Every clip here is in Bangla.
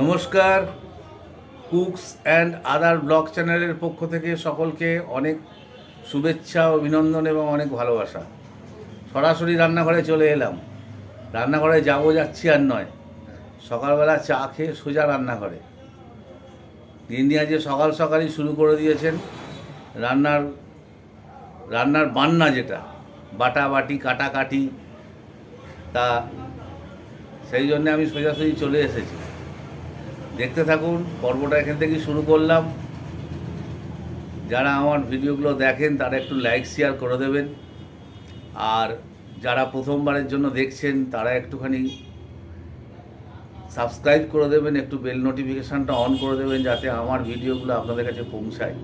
নমস্কার। কুকস অ্যান্ড আদার ব্লগ চ্যানেলের পক্ষ থেকে সকলকে অনেক শুভেচ্ছা, অভিনন্দন এবং অনেক ভালোবাসা। সরাসরি রান্নাঘরে চলে এলাম। রান্নাঘরে যাব যাচ্ছি আর নয়। সকালবেলা চা খেয়ে সোজা রান্নাঘরে। দিদি যে সকাল সকালই শুরু করে দিয়েছেন। রান্নার রান্নার বান্না যেটা, বাটা বাটি, কাটাকাটি, তা, সেই জন্যে আমি সোজাসুজি চলে এসেছি। দেখতে থাকুন, পর্বটা এখান থেকেই শুরু করলাম। যারা আমার ভিডিওগুলো দেখেন, তারা একটু লাইক শেয়ার করে দেবেন। আর যারা প্রথমবারের জন্য দেখছেন, তারা একটুখানি সাবস্ক্রাইব করে দেবেন, একটু বেল নোটিফিকেশানটা অন করে দেবেন, যাতে আমার ভিডিওগুলো আপনাদের কাছে পৌঁছায়।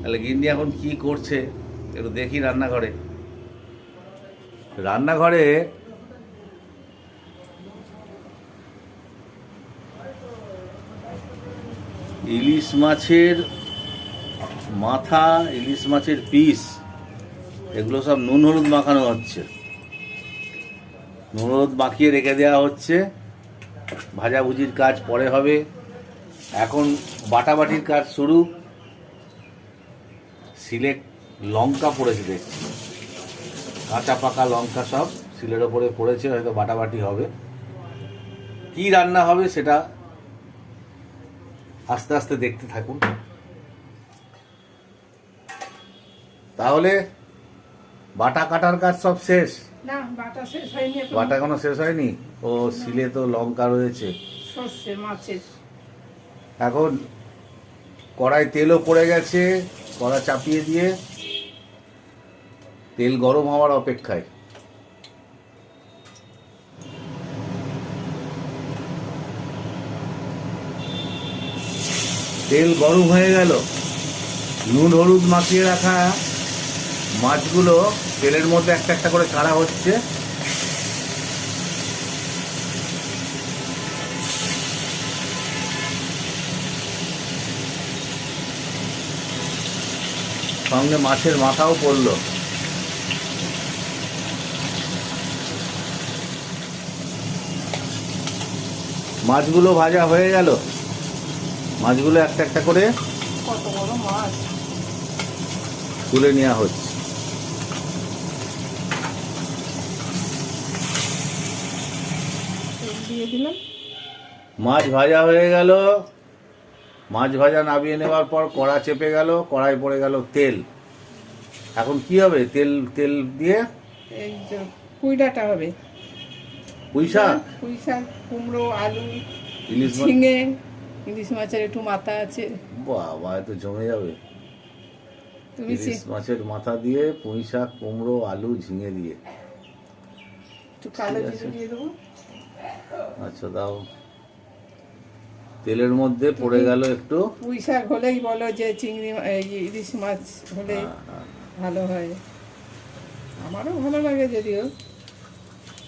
তাহলে গিন্নি এখন কি করছে, একটু দেখি রান্নাঘরে। রান্নাঘরে ইলিশ মাছের মাথা, ইলিশ মাছের পিস, এগুলো সব নুন হলুদ মাখানো হচ্ছে। নুন হলুদ মাখিয়ে রেখে দেওয়া হচ্ছে। ভাজাভুজির কাজ পরে হবে। এখন বাটাবাটির কাজ শুরু। সিলেট লঙ্কা পড়েছে দেখছি। কাঁচা পাকা লঙ্কা সব সিলের ওপরে পড়েছে, হয়তো বাটাবাটি হবে। কি রান্না হবে সেটা আস্তে আস্তে দেখতে থাকুন। তাহলে বাটা কাটার কাজ সব শেষ? বাটা এখনও। শেষ হয়নি? ও সিলে তো লঙ্কা রয়েছে। এখন কড়াই তেলও পড়ে গেছে কড়া চাপিয়ে দিয়ে তেল গরম হওয়ার অপেক্ষায়। তেল গরম হয়ে গেল। নুন, হলুদ মাখিয়ে রাখা মাছগুলো তেলের মধ্যে একটা একটা করে কাড়া হচ্ছে। সঙ্গে মাছের মাথাও পড়ল। মাছগুলো ভাজা হয়ে গেল। মাছগুলো একটা একটা করে কত বড় মাছ? তুলে নেওয়া হচ্ছে। মাছ ভাজা হয়ে গেল। মাছ ভাজা নামিয়ে নেওয়ার পর কড়া চেপে গেল কড়াই পড়ে গেল তেল। এখন কি হবে? তেল তেল দিয়ে? এই যে পুইডাটা হবে। পুঁই শাক? পুঁই শাক কুমড়ো আলু ইলিশ ঝিঙে ইলিশ মাছের একটু মাথা আছে। বাবা এত জমে যাবে। তুমি ইলিশ মাছের মাথা দিয়ে পুঁই শাক কুমড়ো আলু ঝিঙে দিয়ে। একটু কালো জিরে দিয়ে দেবো। আচ্ছা দাও। তেলের মধ্যে পড়ে গেল একটু। পুঁই শাক হলেই বলো যে চিংড়ি ইলিশ মাছ হলে হ্যাঁ। ভালো হয়। আমারও ভালো লাগে যদিও।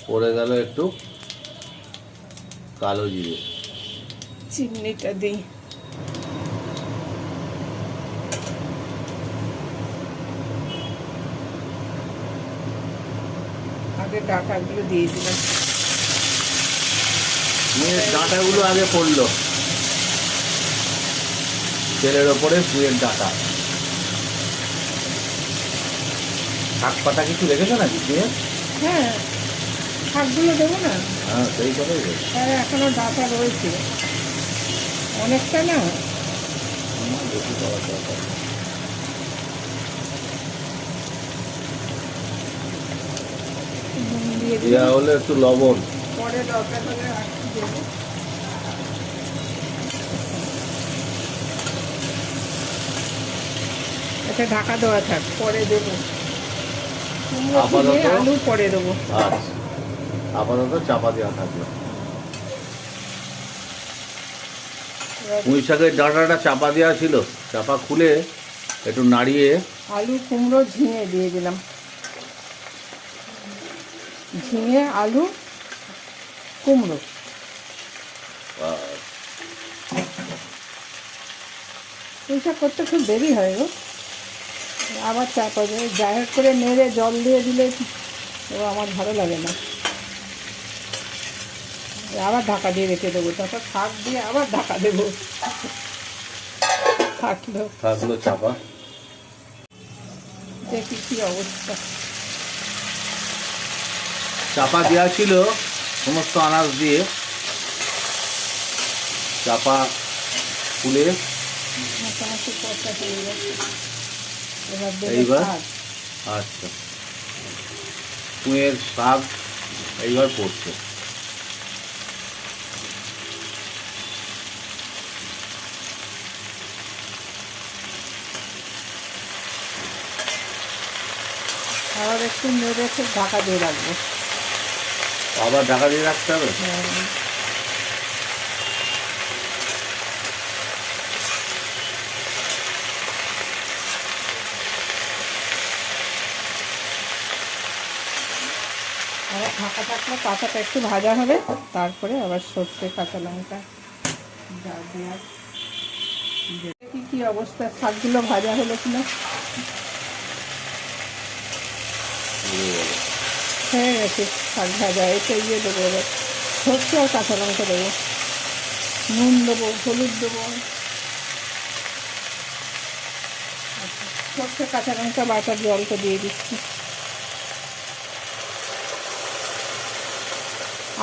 পড়ে গেল একটু কালো জিরে। চিমনিটা দিই। আগে ডাটাগুলো দিয়ে দিলাম। ডাঁটাগুলো আগে পড়ল। তেলের ওপরে পুয়ের ডাঁটা। শাক পাতা কিছু রেখেছো নাকি দিয়ে হ্যাঁ শাকগুলো দেবো না? হ্যাঁ সেই কথাই। হ্যাঁ এখনও ডাটা রয়েছে। অনেকটা না? হলে একটু লবণ। পরে দরকার হলে আর একটু দেবো? এটা ঢাকা দেওয়া থাক পরে দেবো। আপাতত- আলু পরে দেবো। আচ্ছা। আপাতত চাপা দেওয়া থাকল। পুঁই শাকের ডাঁটাটা চাপা দেওয়া ছিল চাপা খুলে একটু নাড়িয়ে আলু কুমড়ো ঝিঙে দিয়ে দিলাম। ঝিঙে আলু কুমড়ো। এইসব করতে খুব দেরি হয় গো। আবার চাপা দেয় জাহের করে নেড়ে জল দিয়ে দিলে ও আমার ভালো লাগে না। আবার ঢাকা দিয়ে রেখে দেবো তারপর শাক দিয়ে আবার ঢাকা দেবো। থাকল। থাকল চাপা। দেখি কি অবস্থা। চাপা দেওয়া ছিল সমস্ত আনাজ দিয়ে। চাপা দেবো এইবার? আচ্ছা। পুঁয়ের শাক এইবার পড়ছে। আবার একটু নেড়ে খুব ঢাকা দিয়ে রাখব। আবার ঢাকা দিয়ে রাখতে হবে? হ্যাঁ। আবার ঢাকা থাকলে পাতাটা একটু ভাজা হবে তারপরে আবার সর্ষে কাঁচা লঙ্কা যা দেওয়ার। দেখি কি অবস্থা শাকগুলো ভাজা হলো কিনা? হয়ে গেছে শাক ভাজা এতে ইয়ে দেবো এবার সর্ষে আর কাঁচা লঙ্কা দেবো নুন দেবো হলুদ দেবো সর্ষে কাঁচা লঙ্কা বাটার জলটা দিয়ে দিচ্ছি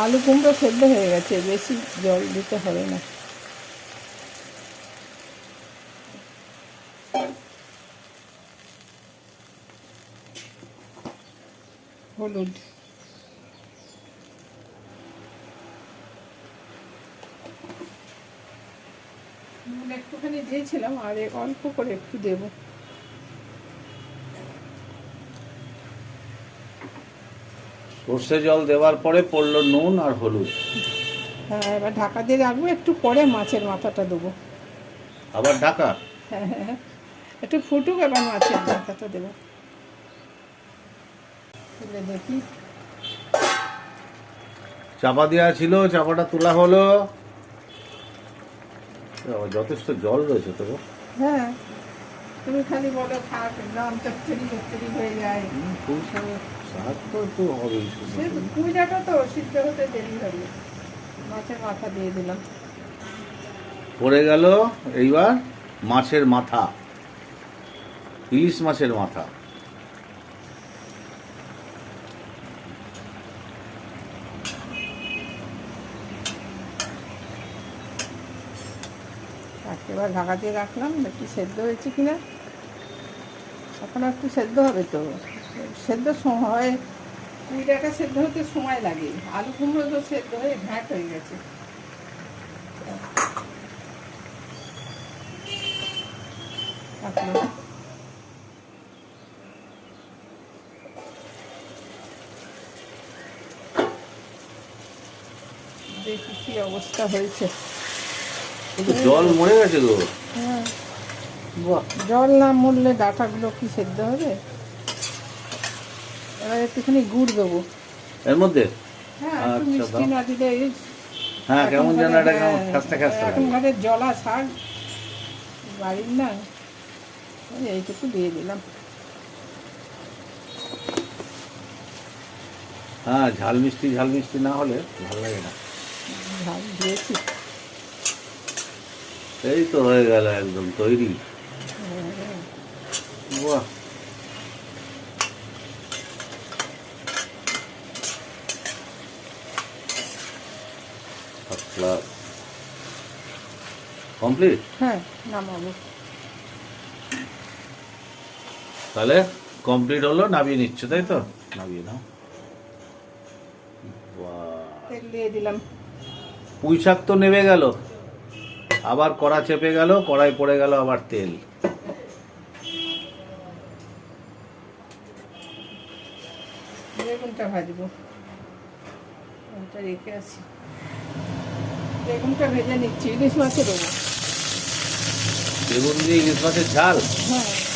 আলু কুমড়ো সেদ্ধ হয়ে গেছে, বেশি জল দিতে হবে না। হলুদ। একটুখানি দিয়েছিলাম আর অল্প করে একটু দেবো। সর্ষে জল দেওয়ার পরে পড়ল নুন আর হলুদ। হ্যাঁ এবার ঢাকা দিয়ে রাখব একটু পরে মাছের মাথাটা দেবো। আবার ঢাকা? হ্যাঁ হ্যাঁ হ্যাঁ। একটু ফুটুক এবার মাছের মাথাটা দেবো। তুলে দেখি। চাপা দেওয়া ছিল চাপাটা তোলা হলো। যথেষ্ট জল রয়েছে তো হ্যাঁ তুমি খালি বলো চচ্চড়ি চচ্চড়ি হয়ে যায়। শাক- তো একটু হবেই শুধু। তো সিদ্ধ হতে দেরি হবে। মাছের মাথা দিয়ে দিলাম। পড়ে গেল এইবার মাছের মাথা। ইলিশ মাছের মাথা। এবার ঢাকা দিয়ে রাখলাম, একটু সেদ্ধ হয়েছে কিনা? এখন একটু সেদ্ধ হবে তো। সেদ্ধ হয় কুড়ি টাকা সেদ্ধ হতে সময় লাগে। আলু কুমড়ো তো সেদ্ধ হয়ে ঘ্যাট হয়ে গেছে। দেখি কি অবস্থা হয়েছে। জল মরে গেছে হ্যাঁ জল না মরলে ডাটাগুলো কি সেদ্ধ হবে? এবার একটুখানি গুড় দেবো। এর মধ্যে? হ্যাঁ আচ্ছা, হ্যাঁ কেমন যেন এটা কেমন হ্যাঁ, খাস্তা খাস্তা লাগে। এখনকারের জলা শাক বাড়ির না। এইটুকু দিয়ে দিলাম। হ্যাঁ ঝাল মিষ্টি ঝাল মিষ্টি না হলে ভালো লাগে না। ঝাল দিয়েছি। এই তো হয়ে গেল একদম তৈরি। বাহ। কমপ্লিট হ্যাঁ নামাবো তাহলে কমপ্লিট হলো নামিয়ে নিচ্ছ তাই তো? নামিয়ে নাও। পুঁই শাক তো নেমে গেল। আবার কড়া চেপে গেল কড়াই পড়ে গেল আবার তেল। বেগুনটা ভাজবো? ওটা রেখে আসি। বেগুনটা ভেজে নিচ্ছি ইলিশ মাছের দেবো। বেগুন দিয়ে ইলিশ মাছের ঝাল? হ্যাঁ।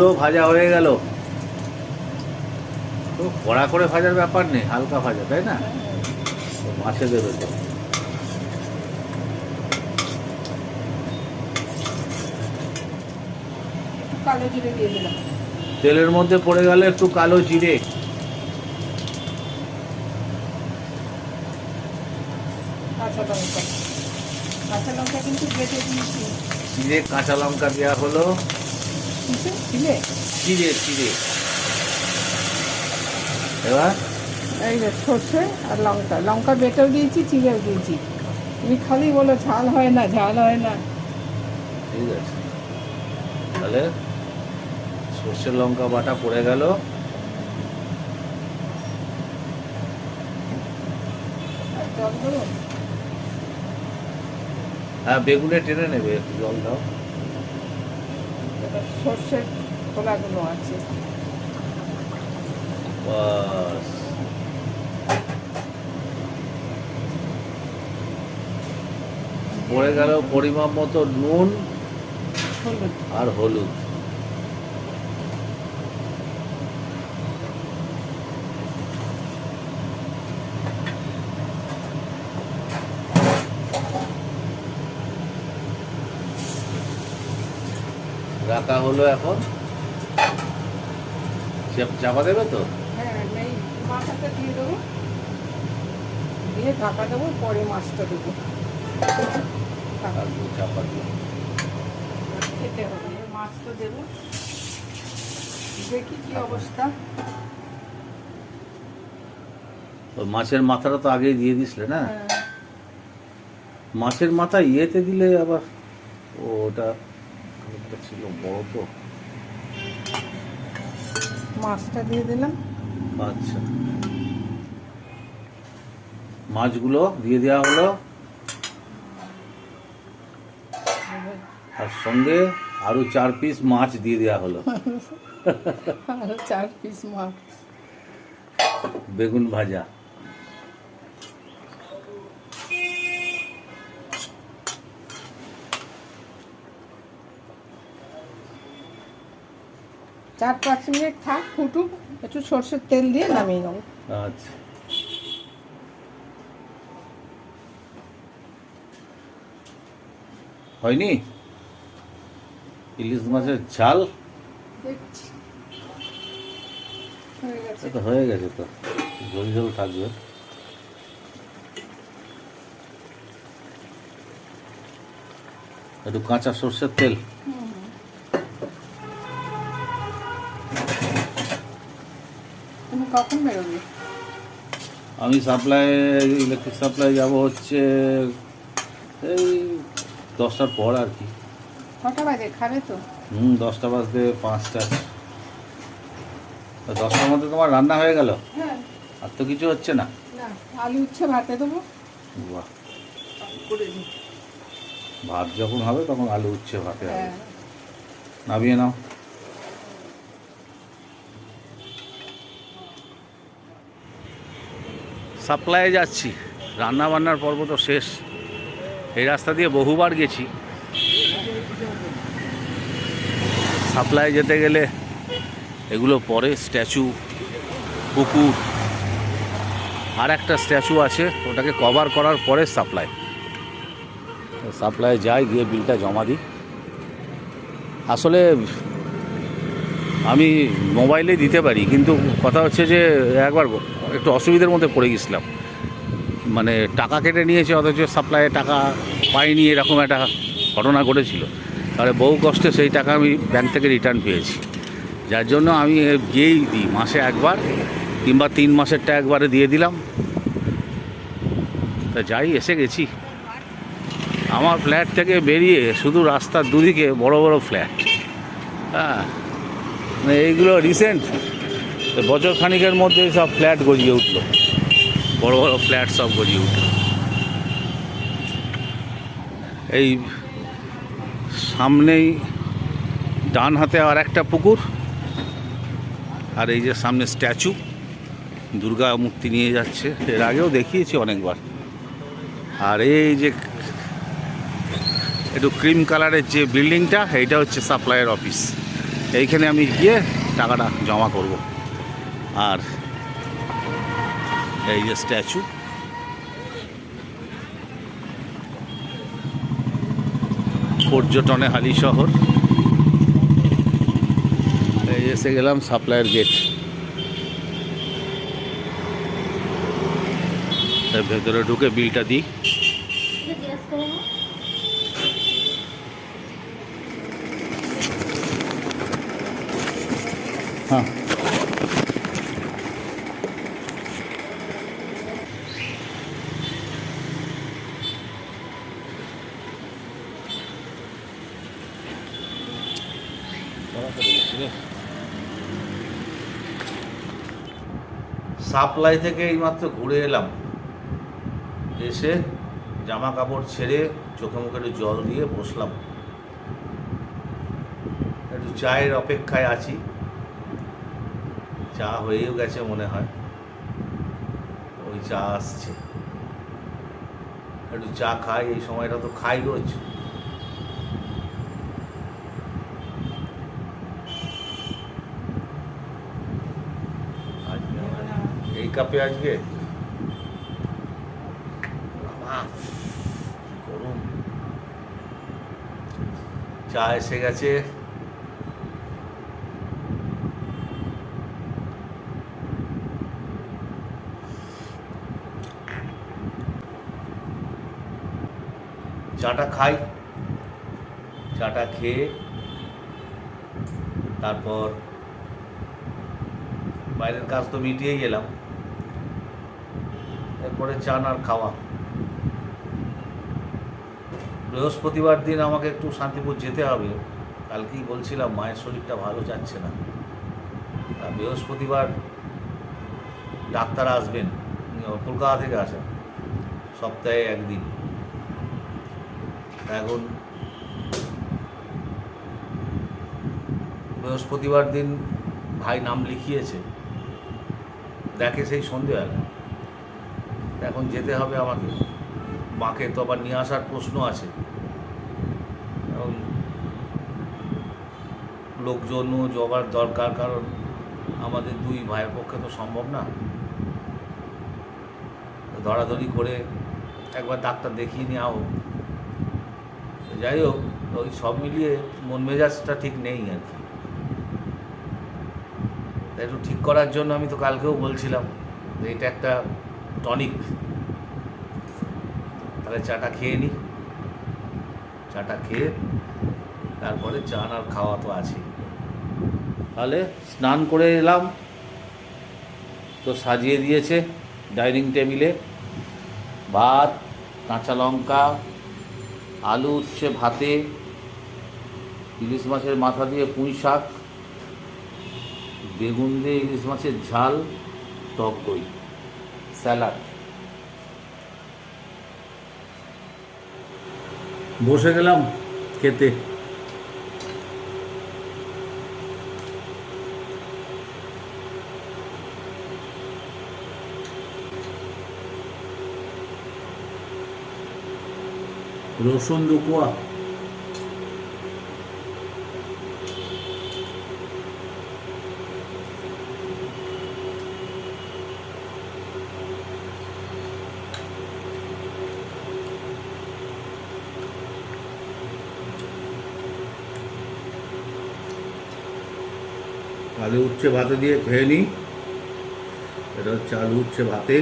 বেগুনগুলো ভাজা হয়ে গেল। উফ, কড়া করে ভাজার ব্যাপার নেই হালকা ভাজা তাই না? মাছে দেবে তো। তেলের মধ্যে পড়ে গেলে একটু কালো জিরে। কাঁচা লঙ্কা। কিন্তু জিরে কাঁচা লঙ্কা দেওয়া হলো। কিসে চিড়ে চিড়ে। এবার? এই যে সর্ষে আর লঙ্কা। লঙ্কা বেটেও দিয়েছি চিড়েও দিয়েছি। তুমি খালি বলো ঝাল হয় না ঝাল হয় না। ঠিক আছে। তাহলে সর্ষে লঙ্কা বাটা পড়ে গেল। হ্যাঁ বেগুনে টেনে নেবে একটু জল দাও। সর্ষের খোলাগুলো আছে। পড়ে গেল পরিমাণ মতো নুন আর হলুদ। রাখা হলো এখন। চাপা দেবে তো? হ্যাঁ দিয়ে দেবো। দিয়ে ঢাকা দেবো পরে মাছটা দেবো। চাপা দিয়ে খেতে হবে। মাছটা দেবো। দেখি কি অবস্থা। মাছের মাথাটা তো আগেই দিয়ে দিসলে না? হ্যাঁ, মাছের মাথা ইয়েতে দিলে আবার ওটা খানিকটা ছিল বড় তো। মাছটা দিয়ে দিলাম। আচ্ছা। মাছগুলো দিয়ে দেওয়া হলো। আর সঙ্গে আরও চার পিস মাছ দিয়ে দেওয়া হলো। আরও চার পিস মাছ। বেগুন ভাজা। চার পাঁচ মিনিট থাক ফুটুক একটু সর্ষের তেল দিয়ে নামিয়ে নেব। আচ্ছা। হয়নি? ইলিশ মাছের ঝাল? হয়ে গেছে। তো হয়ে গেছে তো। ঝোল ঝোল থাকবে। একটু কাঁচা সর্ষের তেল। তুমি কখন বেরোবে? আমি সাপ্লাই ইলেকট্রিক সাপ্লাই যাব হচ্ছে এই দশটার পর আর কি। কটা বাজে? খাবে তো? হুম দশটা বাজতে পাঁচটা। দশটার মধ্যে তোমার রান্না হয়ে গেল? হ্যাঁ। আর তো কিছু হচ্ছে না? না আলু উচ্ছে ভাতে দেবো। বাহ। ভাত যখন হবে তখন আলু উচ্ছে ভাতে হবে। হ্যাঁ। নামিয়ে নাও। সাপ্লাই যাচ্ছি। রান্না বান্নার পর্ব তো শেষ। এই রাস্তা দিয়ে বহুবার গেছি। সাপ্লাই যেতে গেলে এগুলো পরে স্ট্যাচু, পুকুর, আর একটা স্ট্যাচু আছে, ওটাকে কভার করার পরে সাপ্লাই। সাপ্লাই যাই, গিয়ে বিলটা জমা দিই। আসলে আমি মোবাইলে দিতে পারি, কিন্তু কথা হচ্ছে যে একবার একটু অসুবিধার মধ্যে পড়ে গেছিলাম। মানে টাকা কেটে নিয়েছে, অথচ সাপ্লাইয়ে টাকা পাইনি, এরকম একটা ঘটনা ঘটেছিল। তাহলে বহু কষ্টে সেই টাকা আমি ব্যাংক থেকে রিটার্ন পেয়েছি। যার জন্য আমি গিয়েই দিই, মাসে একবার কিংবা তিন মাসেরটা একবারে দিয়ে দিলাম। তা যাই, এসে গেছি। আমার ফ্ল্যাট থেকে বেরিয়ে শুধু রাস্তার দুদিকে বড় বড় ফ্ল্যাট হ্যাঁ। এইগুলো রিসেন্ট বছর খানিকের মধ্যে সব ফ্ল্যাট গজিয়ে উঠল। বড় বড় ফ্ল্যাট সব গজিয়ে উঠল। এই সামনেই ডান হাতে আর একটা পুকুর, আর এই যে সামনে স্ট্যাচু দুর্গা মূর্তি নিয়ে যাচ্ছে। এর আগেও দেখিয়েছি অনেকবার। আর এই যে একটু ক্রিম কালারের যে বিল্ডিংটা এইটা হচ্ছে সাপ্লাইয়ের অফিস এইখানে আমি গিয়ে টাকাটা জমা করব। আর এই যে স্ট্যাচু। পর্যটনে হালি শহর। এই এসে গেলাম সাপ্লাইয়ের গেট। ভেতরে ঢুকে বিলটা দিই জিজ্ঞেস করো না হ্যাঁ সাপ্লাই থেকে এইমাত্র ঘুরে এলাম। এসে জামা কাপড় ছেড়ে চোখে মুখে একটু জল দিয়ে বসলাম। একটু চায়ের অপেক্ষায় আছি। চা হয়েও গেছে মনে হয়। ওই চা আসছে। একটু চা খাই, এই সময়টা তো খাই রোজ আজকে আমার- এই কাপে আজকে গরম। চা এসে গেছে। চাটা খাই। চাটা খেয়ে তারপর বাইরের কাজ তো মিটিয়ে গেলাম। এরপরে চান আর খাওয়া। বৃহস্পতিবার দিন আমাকে একটু শান্তিপুর যেতে হবে। কালকেই বলছিলাম, মায়ের শরীরটা ভালো যাচ্ছে না। বৃহস্পতিবার ডাক্তার আসবেন কলকাতা থেকে আসেন, সপ্তাহে একদিন। এখন বৃহস্পতিবার দিন ভাই নাম লিখিয়েছে। দেখে সেই সন্ধেবেলা এখন যেতে হবে আমাকে। মাকে তো আবার নিয়ে আসার প্রশ্ন আছে। এখন লোকজনও জোগাড় দরকার, কারণ আমাদের দুই ভাইয়ের পক্ষে তো সম্ভব না। ধরাধরি করে একবার ডাক্তার দেখিয়ে নেওয়া হোক। যাই হোক, ওই সব মিলিয়ে মন মেজাজটা ঠিক নেই আর কি। একটু ঠিক করার জন্য আমি তো কালকেও বলছিলাম যে এটা একটা টনিক। তাহলে চাটা খেয়ে নিই চাটা খেয়ে তারপরে চান আর খাওয়া তো আছে তাহলে স্নান করে এলাম। তো সাজিয়ে দিয়েছে ডাইনিং টেবিলে। ভাত, কাঁচা লঙ্কা, আলু উচ্ছে ভাতে, ইলিশ মাছের মাথা দিয়ে পুঁই শাক, বেগুন দিয়ে ইলিশ মাছের ঝাল, টক দই। স্যালাড বসে গেলাম খেতে। রসুন দুকুয়া উচ্ছে ভাতে দিয়ে খেয়ে নিই এটা হচ্ছে আলু উচ্ছে ভাতে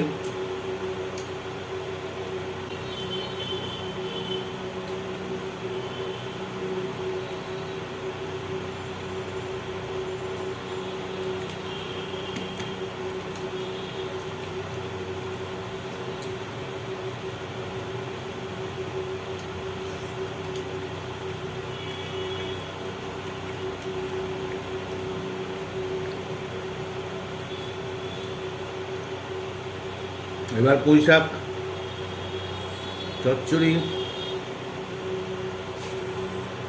এবার পুঁই শাক চচ্চড়ি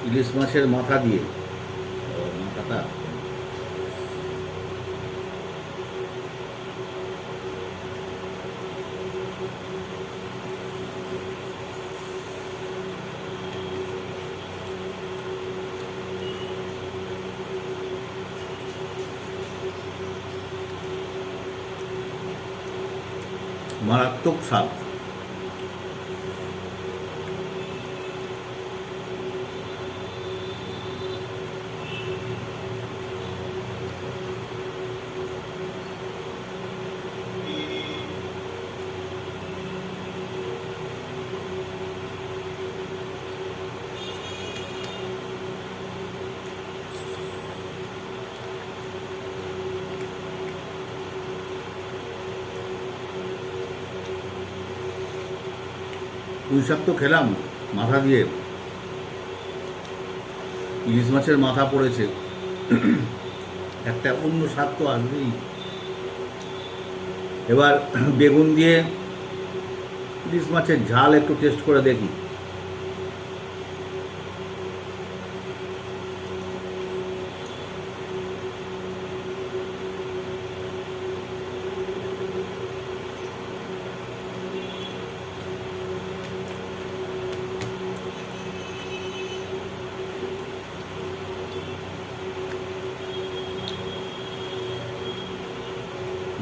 ইলিশ মাছের মাথা দিয়ে। মারাত্মক স্বাদ পুঁই শাক তো খেলাম, মাথা দিয়ে। ইলিশ মাছের মাথা পড়েছে। একটা অন্য স্বাদ তো আসবেই। এবার বেগুন দিয়ে ইলিশ মাছের ঝাল একটু টেস্ট করে দেখি।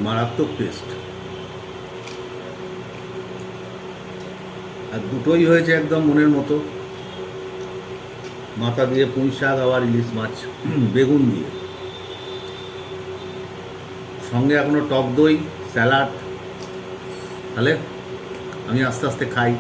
মারাত্মক টেস্ট আর দুটোই হয়েছে একদম মনের মতো। মাথা দিয়ে পুঁই শাক, আবার ইলিশ মাছ, বেগুন দিয়ে। সঙ্গে এখনও টক দই, স্যালাড। তাহলে আমি আস্তে আস্তে খাই।